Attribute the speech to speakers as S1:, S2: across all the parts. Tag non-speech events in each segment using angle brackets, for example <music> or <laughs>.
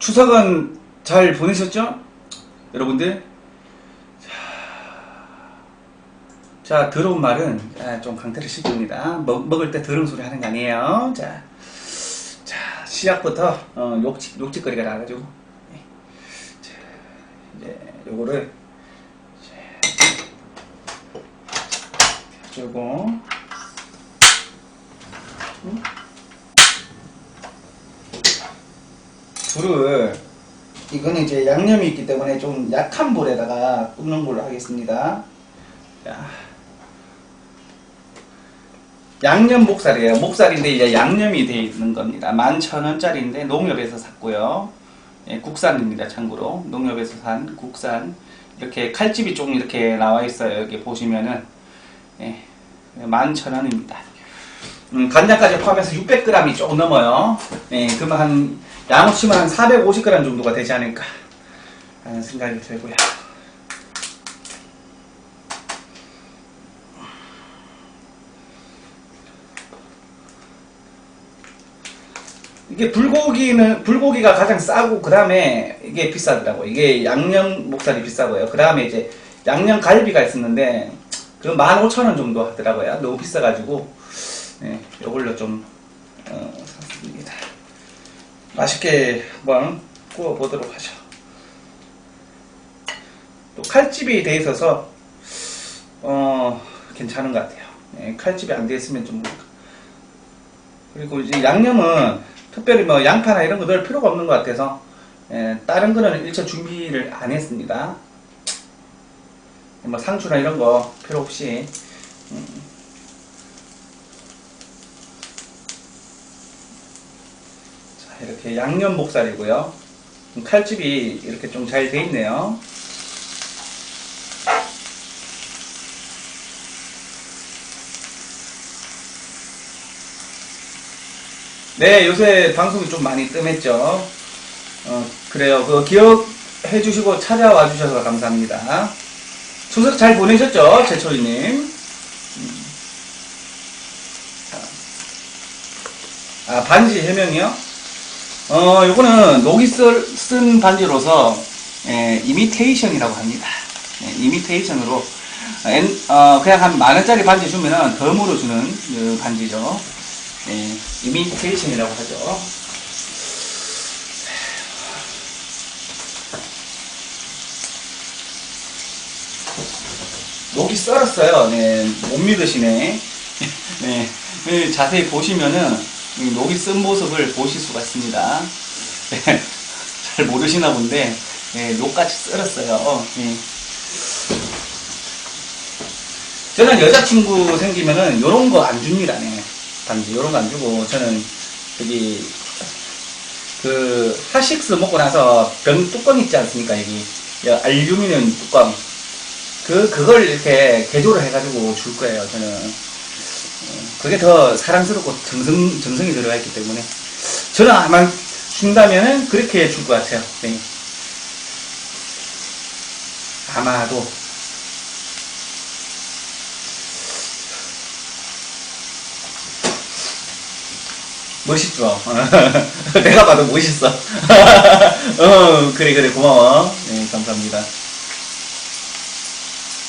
S1: 추석은 잘 보내셨죠? 여러분들? 자, 자, 더러운 말은 아, 좀 강태를 시킵니다. 먹, 먹을 때 더러운 소리 하는 거 아니에요. 자, 자 시작부터 어, 욕짓, 욕짓거리가 나가지고 네. 자, 이제 요거를 해주고 음? 불을 이거는 이제 양념이 있기 때문에 좀 약한 불에다가 굽는 걸로 하겠습니다. 자. 양념 목살이에요. 목살인데 이제 양념이 되어 있는 겁니다. 11,000원짜리인데 농협에서 샀고요. 예, 국산입니다. 참고로 농협에서 산 국산 이렇게 칼집이 좀 이렇게 나와 있어요. 여기 보시면은 예, 11,000원입니다. 음, 간장까지 포함해서 600g이 조금 넘어요. 예, 그러면 한 양호치면 한 450g 정도가 되지 않을까 하는 생각이 들고요. 이게 불고기는 불고기가 가장 싸고 그 다음에 이게 비싸더라고. 이게 양념 목살이 비싸고요. 그 다음에 이제 양념 갈비가 있었는데 그 15,000원 정도 하더라고요. 너무 비싸가지고 네, 이걸로 좀 어, 샀습니다. 맛있게 한번 구워 보도록 하죠. 또 칼집이 돼 있어서 어 괜찮은 것 같아요. 네, 칼집이 안 돼 있으면 좀 그리고 이제 양념은 특별히 뭐 양파나 이런 거 넣을 필요가 없는 것 같아서 예, 다른 거는 일체 준비를 안 했습니다. 뭐 상추나 이런 거 필요 없이 음. 자, 이렇게 양념 목살이고요. 칼집이 이렇게 좀 잘 돼 있네요. 네, 요새 방송이 좀 많이 뜸했죠. 어, 그래요. 그 기억해 주시고 찾아와 주셔서 감사합니다. 추석 잘 보내셨죠? 제철이님. 음. 아, 반지 해명이요? 어, 요거는 녹이 쓸, 쓴 반지로서, 예, 이미테이션이라고 합니다. 예, 이미테이션으로, 엔- 어, 그냥 한 만원짜리 반지 주면은 덤으로 주는 그 반지죠. 예, 이미테이션이라고 하죠. 녹이 썰었어요. 네, 못 믿으시네. <laughs> 네, 네, 자세히 보시면은 이 녹이 쓴 모습을 보실 수가 있습니다. 네, <laughs> 잘 모르시나 본데 네, 녹같이 썰었어요. 네. 저는 여자친구 생기면은 요런 거 안 줍니다. 네. 반지 요런 거 안 주고 저는 여기 그 하식스 먹고 나서 병 뚜껑 있지 않습니까? 여기 여- 알루미늄 뚜껑 그 그걸 이렇게 개조를 해가지고 줄 거예요. 저는 어, 그게 더 사랑스럽고 정성 정성이 들어가 있기 때문에 저는 아마 준다면은 그렇게 줄 것 같아요. 네. 아마도 멋있죠? <laughs> 내가 봐도 멋있어. <laughs> 어, 그래, 그래, 고마워. 네, 감사합니다.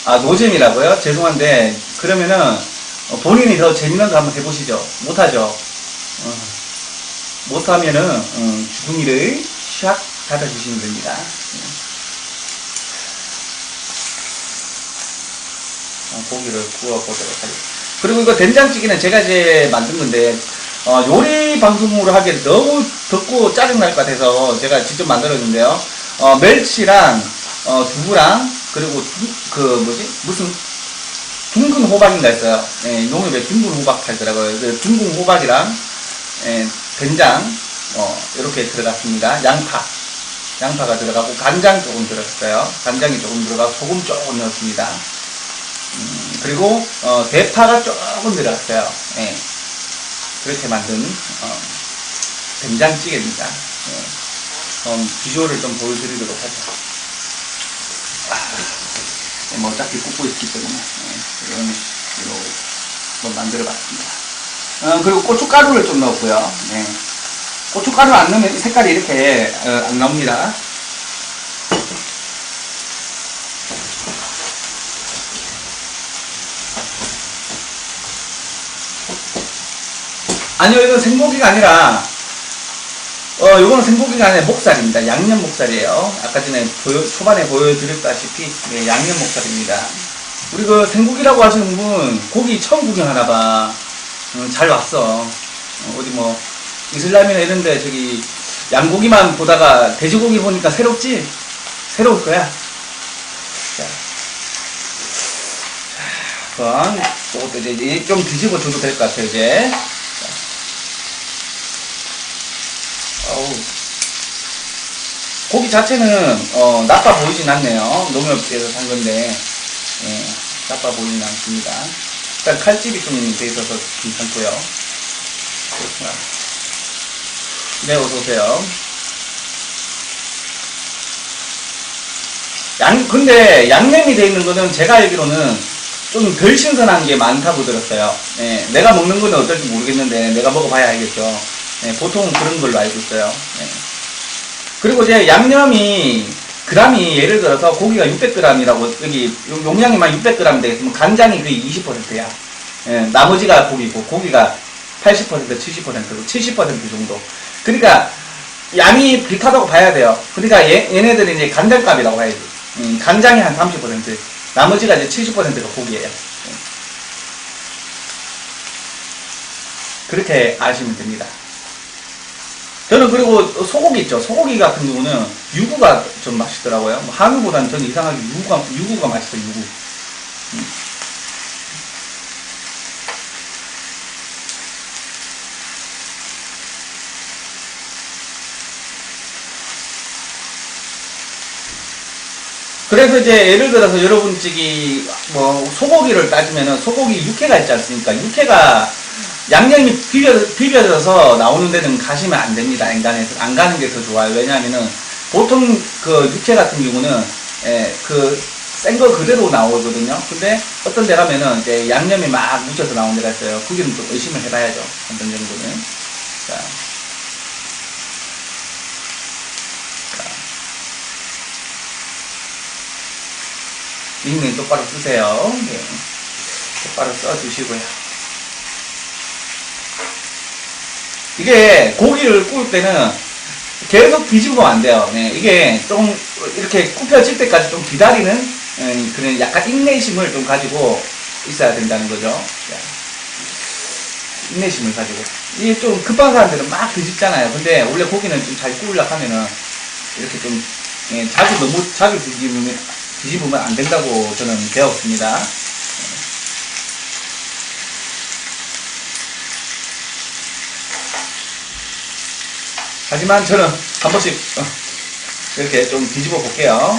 S1: 아, 노잼이라고요? 죄송한데, 그러면은, 어, 본인이 더 재밌는 거 한번 해보시죠. 못하죠? 어, 못하면은, 음, 주둥이를 샥 닫아주시면 됩니다. 네. 어, 고기를 구워보도록 하겠습니다. 그리고 이거 된장찌개는 제가 이제 만든 건데, 어, 요리 방송으로 하기엔 너무 덥고 짜증날 것 같아서 제가 직접 만들었는데요. 어, 멸치랑, 어, 두부랑, 그리고 두- 그, 뭐지? 무슨, 둥근 호박인가 했어요. 예, 농협에 둥근 호박 팔더라고요. 그 둥근 호박이랑, 예, 된장, 어, 이렇게 들어갔습니다. 양파. 양파가 들어가고, 간장 조금 들어갔어요. 간장이 조금 들어가고, 소금 조금 넣었습니다. 음, 그리고, 어, 대파가 조금 들어갔어요. 예. 그렇게 만든 어, 된장찌개입니다. 예. 어, 비주얼을 좀 보여드리도록 하죠. 아, 예, 뭐 어차피 굽고 있기 때문에 예, 이런 식으로 한번 만들어봤습니다. 어, 그리고 고춧가루를 좀 넣었고요. 예. 고춧가루 안 넣으면 색깔이 이렇게 어, 안 나옵니다. 아니요, 이건 생고기가 아니라, 어, 요거는 생고기가 아니라 목살입니다. 양념 목살이에요. 아까 전에 보여, 초반에 보여드렸다시피, 네, 양념 목살입니다. 우리 그 생고기라고 하시는 분, 고기 처음 구경하나 봐. 음, 잘 왔어. 어, 어디 뭐, 이슬람이나 이런데 저기, 양고기만 보다가 돼지고기 보니까 새롭지? 새로울 거야. 자. 그건, 요것도 이제 좀 뒤집어 줘도 될 것 같아요, 이제. 어우. 고기 자체는 어, 나빠 보이진 않네요. 농협에서 산 건데 예, 나빠 보이진 않습니다. 일단 칼집이 좀 돼 있어서 괜찮고요. 네, 어서 오세요. 양 근데 양념이 돼 있는 거는 제가 알기로는 좀 덜 신선한 게 많다고 들었어요. 예, 내가 먹는 거는 어떨지 모르겠는데 내가 먹어봐야 알겠죠. 예, 보통 그런 걸로 알고 있어요. 예. 그리고 이제 양념이 그람이 예를 들어서 고기가 600g이라고 여기 용- 용량이만 600g 돼 있으면 간장이 거의 20%야. 예, 나머지가 고기고 고기가 80% 70% 70% 정도. 그러니까 양이 비슷하다고 봐야 돼요. 그러니까 얘, 얘네들이 이제 간장값이라고 봐야지. 음, 간장이 한 30%, 나머지가 이제 70%가 고기예요. 예. 그렇게 아시면 됩니다. 저는 그리고 소고기 있죠. 소고기 같은 경우는 유구가 좀 맛있더라고요. 뭐 한우보다는 저는 이상하게 유구가, 유구가 맛있어요, 유구. 음. 그래서 이제 예를 들어서 여러분 저기 뭐 소고기를 따지면은 소고기 육회가 있지 않습니까? 육회가 양념이 비벼, 비벼져서 나오는 데는 가시면 안 됩니다. 엔간에서. 안 가는 게 더 좋아요. 왜냐하면은 보통 그 육회 같은 경우는 예, 그센 거 그대로 나오거든요. 근데 어떤 데 가면은 이제 양념이 막 묻혀서 나오는 데가 있어요. 거기는 좀 의심을 해봐야죠. 어떤 정도는. 자. 자. 닉네임 똑바로 쓰세요. 예. 똑바로 써주시고요. 이게 고기를 구울 때는 계속 뒤집으면 안 돼요. 네, 이게 좀 이렇게 굽혀질 때까지 좀 기다리는 음, 그런 약간 인내심을 좀 가지고 있어야 된다는 거죠. 자, 인내심을 가지고. 이게 좀 급한 사람들은 막 뒤집잖아요. 근데 원래 고기는 좀 잘 구우려고 하면은 이렇게 좀 예, 자주 너무 자주 뒤집으면, 뒤집으면 안 된다고 저는 배웠습니다. 하지만 저는 한 번씩 어, 이렇게 좀 뒤집어 볼게요.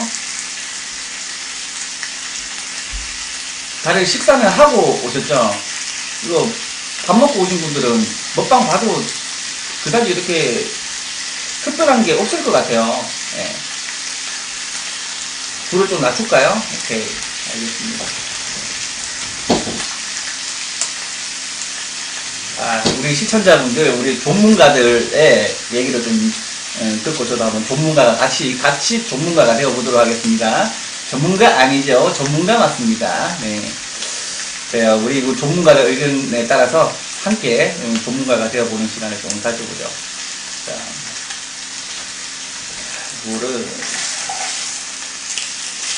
S1: 다들 식사는 하고 오셨죠? 이거 밥 먹고 오신 분들은 먹방 봐도 그다지 이렇게 특별한 게 없을 것 같아요. 예. 불을 좀 낮출까요? 오케이. 알겠습니다. 아, 우리 시청자분들, 우리 전문가들의 얘기를 좀 어, 듣고 저도 한번 전문가가 같이, 같이 전문가가 되어보도록 하겠습니다. 전문가 아니죠. 전문가 맞습니다. 네. 네, 우리 그 전문가의 의견에 따라서 함께 음, 전문가가 되어보는 시간을 좀 가져보죠. 자, 물을,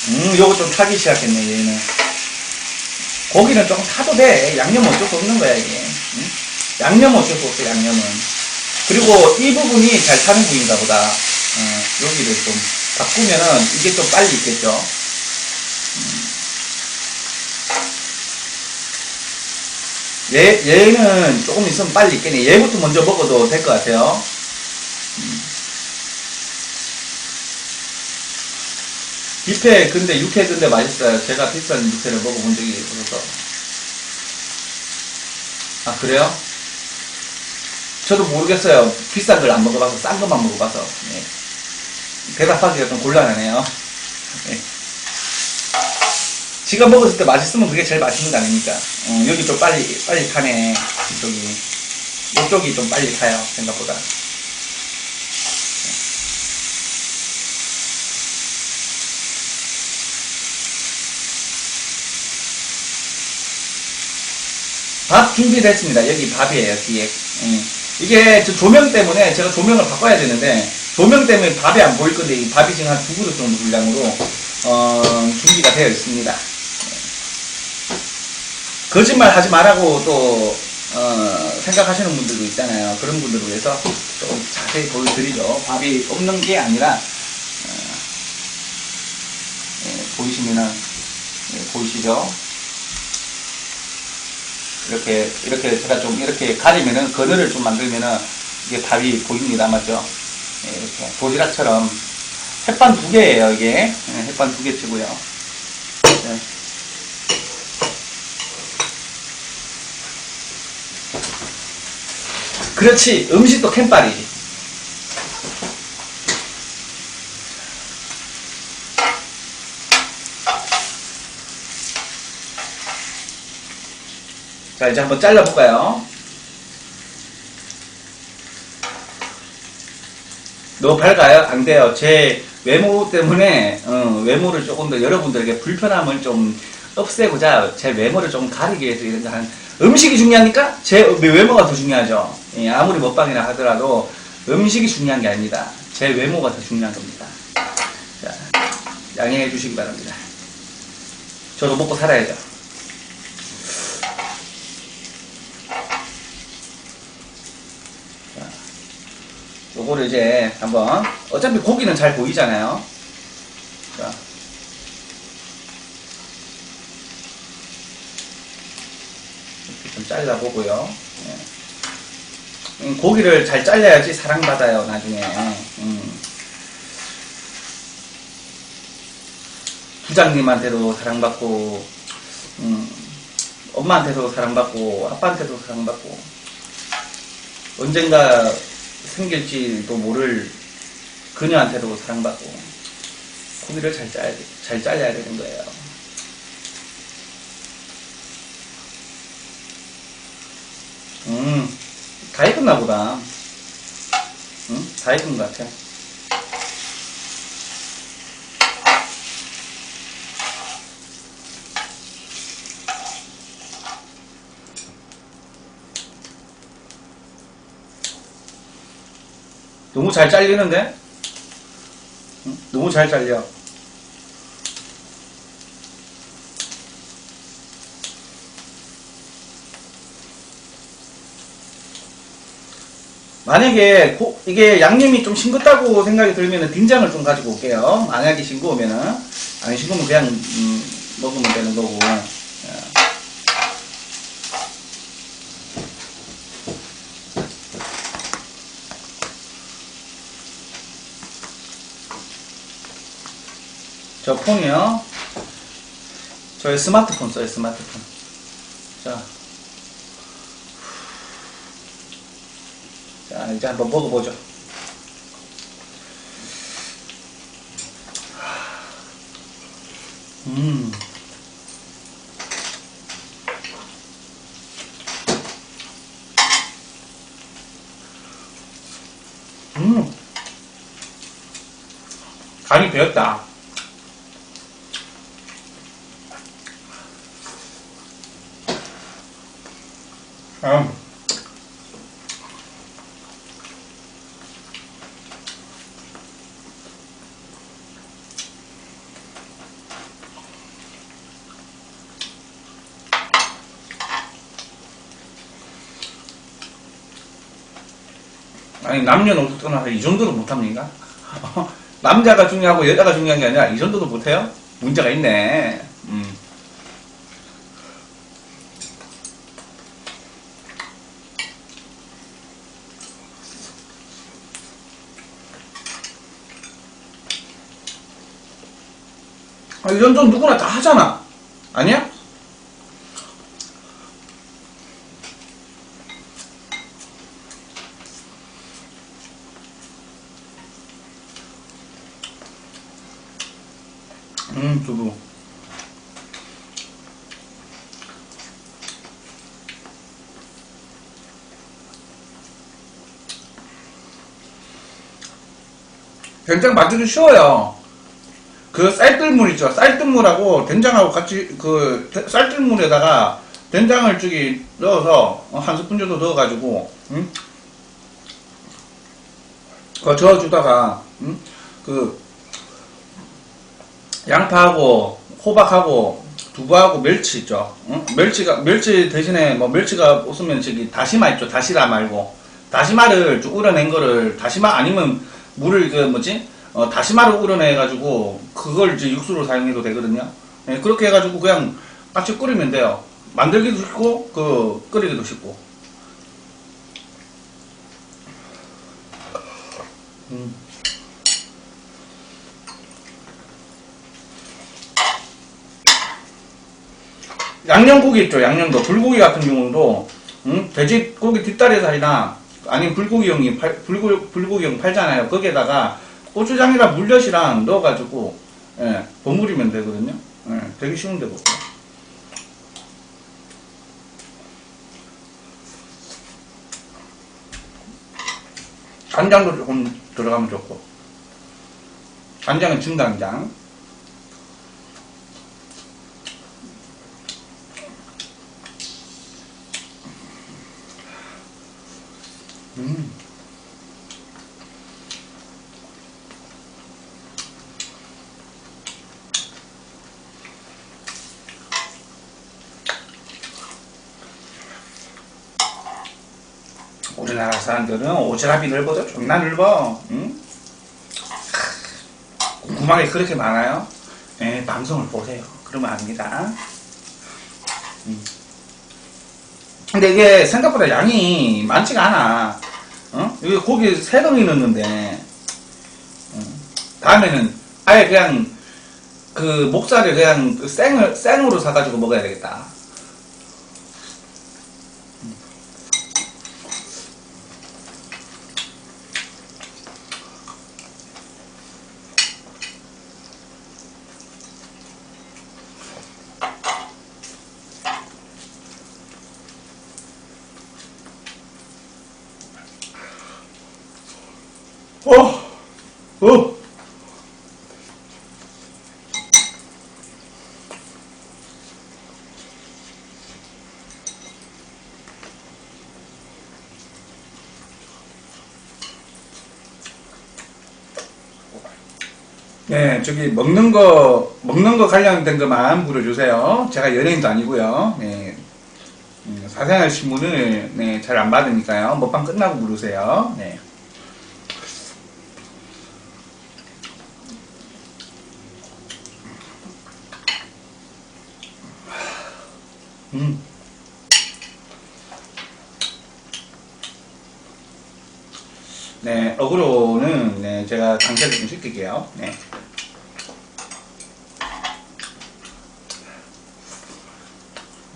S1: 음, 요거 좀 타기 시작했네, 얘는. 고기는 좀 타도 돼. 양념 어쩔 수 없는 거야, 이게. 응? 양념 어쩔 수 없어, 양념은. 그리고 이 부분이 잘 타는 부위인가 보다. 어, 여기를 좀 바꾸면은 이게 좀 빨리 있겠죠. 음. 얘, 얘는 조금 있으면 빨리 있겠네. 얘부터 먼저 먹어도 될 것 같아요. 음. 뷔페 근데 육회 근데 맛있어요. 제가 비싼 육회를 먹어본 적이 없어서. 아 그래요? 저도 모르겠어요. 비싼 걸 안 먹어봐서 싼 것만 먹어봐서 예. 대답하기가 좀 곤란하네요. 예. 지가 먹었을 때 맛있으면 그게 제일 맛있는 거 아닙니까? 어, 여기 좀 빨리 빨리 타네. 이쪽이 이쪽이 좀 빨리 타요 생각보다. 밥 준비됐습니다. 여기 밥이에요, 뒤에. 예. 이게 저 조명 때문에 제가 조명을 바꿔야 되는데 조명 때문에 밥이 안 보일 건데 이 밥이 지금 한 두 그릇 정도 분량으로 어, 준비가 되어 있습니다. 네. 거짓말 하지 말라고 또 어, 생각하시는 분들도 있잖아요. 그런 분들을 위해서 좀 자세히 보여드리죠. 밥이 없는 게 아니라 어, 예, 보이시면은 예, 보이시죠? 이렇게 이렇게 제가 좀 이렇게 가리면은 그늘을 좀 만들면은 이게 밥이 보입니다, 맞죠? 예, 이렇게 도시락처럼 햇반 두 개예요, 이게 예, 햇반 두 개 치고요. 예. 그렇지, 음식도 캠빨이 자, 이제 한번 잘라볼까요? 너무 밝아요? 안 돼요. 제 외모 때문에, 어, 외모를 조금 더 여러분들에게 불편함을 좀 없애고자 제 외모를 좀 가리기 위해서 이런 거 하는, 음식이 중요하니까 제 외모가 더 중요하죠. 예, 아무리 먹방이나 하더라도 음식이 중요한 게 아닙니다. 제 외모가 더 중요한 겁니다. 자, 양해해 주시기 바랍니다. 저도 먹고 살아야죠. 요거를 이제 한번 어차피 고기는 잘 보이잖아요. 자. 이렇게 좀 잘라보고요. 예. 음, 고기를 잘 잘라야지 사랑받아요, 나중에. 음. 부장님한테도 사랑받고, 음, 엄마한테도 사랑받고, 아빠한테도 사랑받고, 언젠가 생길지도 모를 그녀한테도 사랑받고 고기를 잘 짜야, 잘 잘라야 되는 거예요. 음, 다 익었나 보다. 응? 다 익은 것 같아. 너무 잘 잘리는데? 응? 너무 잘 잘려. 만약에 고- 이게 양념이 좀 싱겁다고 생각이 들면 된장을 좀 가지고 올게요. 만약에 싱거우면은 안 싱거우면 그냥 음, 먹으면 되는 거고. 예. 저 폰이요. 저의 스마트폰 써요, 스마트폰. 자. 자, 이제 한번 먹어보죠. 음. 음. 간이 배었다. 음. 남녀노소 떠나서 이 정도도 못합니까? <laughs> 남자가 중요하고 여자가 중요한 게 아니라 이 정도도 못해요? 문제가 있네. 음. 아, 이 정도는 누구나 다 하잖아. 아니야? 음, 두부. 된장 만들기 쉬워요. 그 쌀뜨물 있죠. 쌀뜨물하고 된장하고 같이 그 쌀뜨물에다가 된장을 저기 넣어서 어, 한 스푼 정도 넣어가지고 음? 그거 저어주다가 음? 그 양파하고 호박하고 두부하고 멸치 있죠. 응? 멸치가 멸치 대신에 뭐 멸치가 없으면 저기 다시마 있죠. 다시라 말고 다시마를 좀 우려낸 거를 다시마 아니면 물을 그 뭐지 어, 다시마를 우려내 가지고 그걸 이제 육수로 사용해도 되거든요. 예, 그렇게 해가지고 그냥 같이 끓이면 돼요. 만들기도 쉽고 그 끓이기도 쉽고. 음. 양념고기 있죠, 양념도. 불고기 같은 경우도, 음? 돼지고기 뒷다리 살이나, 아니면 불고기용이, 팔, 불고, 불고기용 팔잖아요. 거기에다가 고추장이랑 물엿이랑 넣어가지고, 예, 버무리면 되거든요. 예, 되게 쉬운데, 그거. 간장도 조금 들어가면 좋고. 간장은 진간장. 음. 우리나라 사람들은 오지랖이 넓어도 존나 넓어. 응? 궁금한 게 그렇게 많아요? 예, 방송을 보세요. 그러면 압니다. 음. 근데 이게 생각보다 양이 많지가 않아. 어? 여기 고기 세 덩이 넣는데, 어? 다음에는 아예 그냥 그 목살을 그냥 그 생을, 생으로 사가지고 먹어야 되겠다. 어, 어. 네, 저기 먹는 거 먹는 거 관련된 것만 물어주세요. 제가 연예인도 아니고요. 네, 음, 사생활 신문을 네, 잘 안 받으니까요. 먹방 끝나고 물으세요. 네. 음. 네, 어그로는 네, 제가 강제를 좀 시킬게요. 네.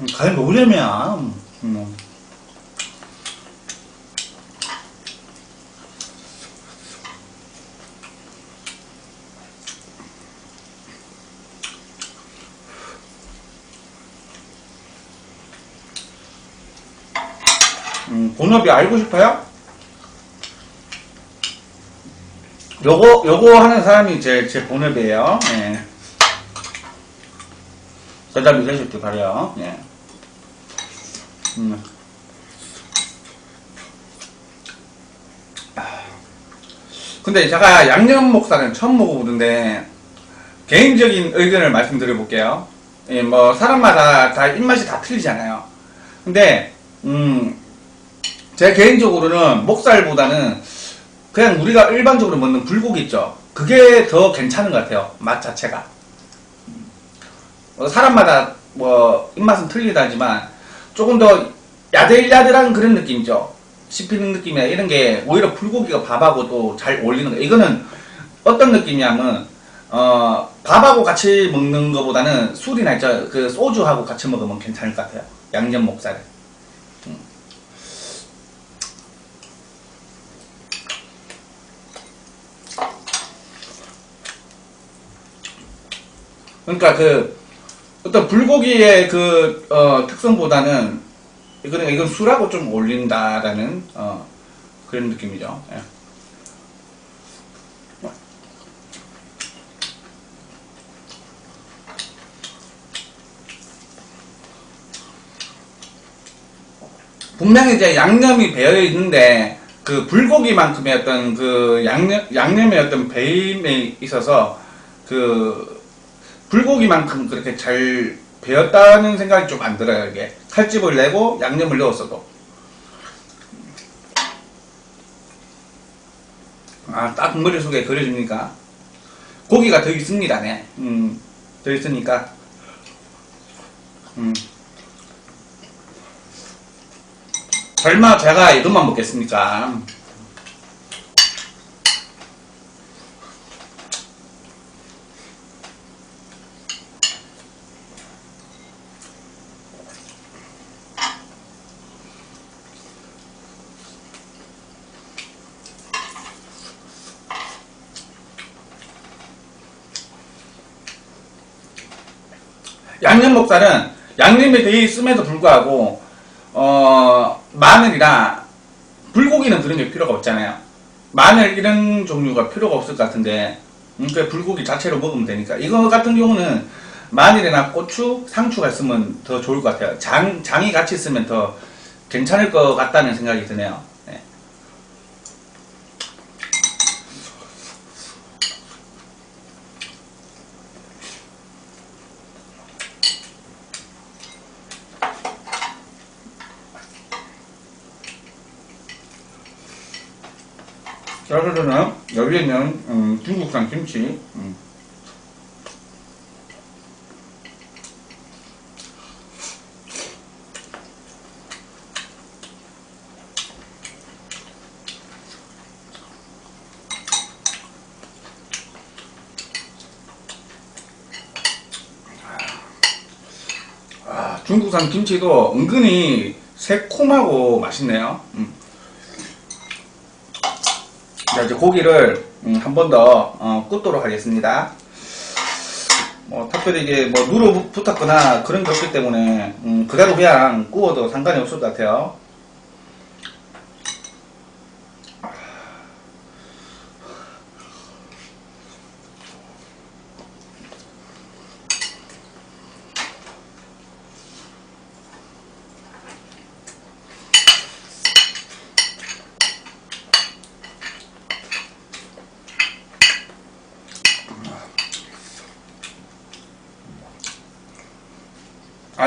S1: 음, 과연 먹으려면 음. 음, 본업이 알고 싶어요? 요거, 요거 하는 사람이 제, 제 본업이에요. 예. 대답이 되셨길 바래요. 예. 음. 근데 제가 양념 목살은 처음 먹어보는데, 개인적인 의견을 말씀드려 볼게요. 예, 뭐, 사람마다 다 입맛이 다 틀리잖아요. 근데, 음, 제 개인적으로는 목살보다는 그냥 우리가 일반적으로 먹는 불고기 있죠. 그게 더 괜찮은 것 같아요. 맛 자체가. 어, 사람마다 뭐 입맛은 틀리다지만 조금 더 야들야들한 그런 느낌이죠. 씹히는 느낌이나 이런 게 오히려 불고기가 밥하고도 잘 어울리는 거예요. 이거는 어떤 느낌이냐면 어, 밥하고 같이 먹는 것보다는 술이나 있죠. 그 소주하고 같이 먹으면 괜찮을 것 같아요. 양념 목살은. 그러니까 그 어떤 불고기의 그 어, 특성보다는 이거는 이건 술하고 좀 어울린다라는 어, 그런 느낌이죠. 예. 분명히 이제 양념이 배어 있는데 그 불고기만큼의 어떤 그 양념 양념의 어떤 배임에 있어서 그 불고기만큼 그렇게 잘 배었다는 생각이 좀 안 들어요 이게 칼집을 내고 양념을 넣었어도 아 딱 머릿속에 그려집니까 고기가 더 있습니다 네. 음, 더 있으니까 음. 설마 제가 이것만 먹겠습니까? 양념 목살은 양념이 되어 있음에도 불구하고 어 마늘이나 불고기는 그런 게 필요가 없잖아요. 마늘 이런 종류가 필요가 없을 것 같은데 음, 그 불고기 자체로 먹으면 되니까 이거 같은 경우는 마늘이나 고추, 상추가 있으면 더 좋을 것 같아요. 장 장이 같이 있으면 더 괜찮을 것 같다는 생각이 드네요. 네. 자, 그러면 여기에는 음, 중국산 김치. 음. 아, 중국산 김치도 은근히 새콤하고 맛있네요. 음. 자, 이제 고기를 음, 한번더 어, 굽도록 하겠습니다. 뭐 특별히 이게 뭐 누로 붙었거나 그런 게 없기 때문에 음, 그대로 그냥 구워도 상관이 없을 것 같아요.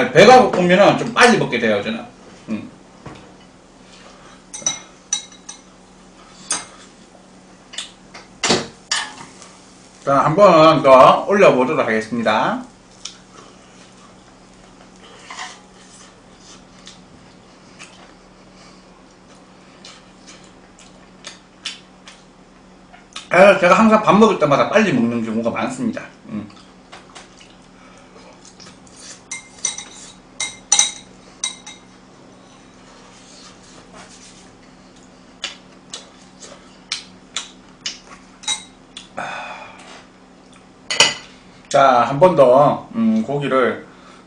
S1: 아, 배가 고프면은 좀 빨리 먹게 돼요, 저는. 음. 자, 한번 더 올려보도록 하겠습니다. 아, 제가 항상 밥 먹을 때마다 빨리 먹는 경우가 많습니다. 음. 자, 한 번 더, 음, 고기를,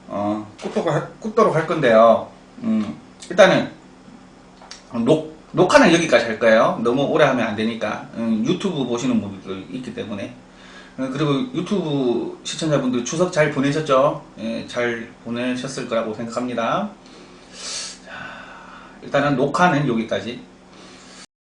S1: 어, 굽도록 할, 굽도록 할 건데요. 음, 일단은, 녹, 녹화는 여기까지 할 거예요. 너무 오래 하면 안 되니까. 음, 유튜브 보시는 분들도 있기 때문에. 어, 그리고 유튜브 시청자분들 추석 잘 보내셨죠? 예, 잘 보내셨을 거라고 생각합니다. 자, 일단은 녹화는 여기까지.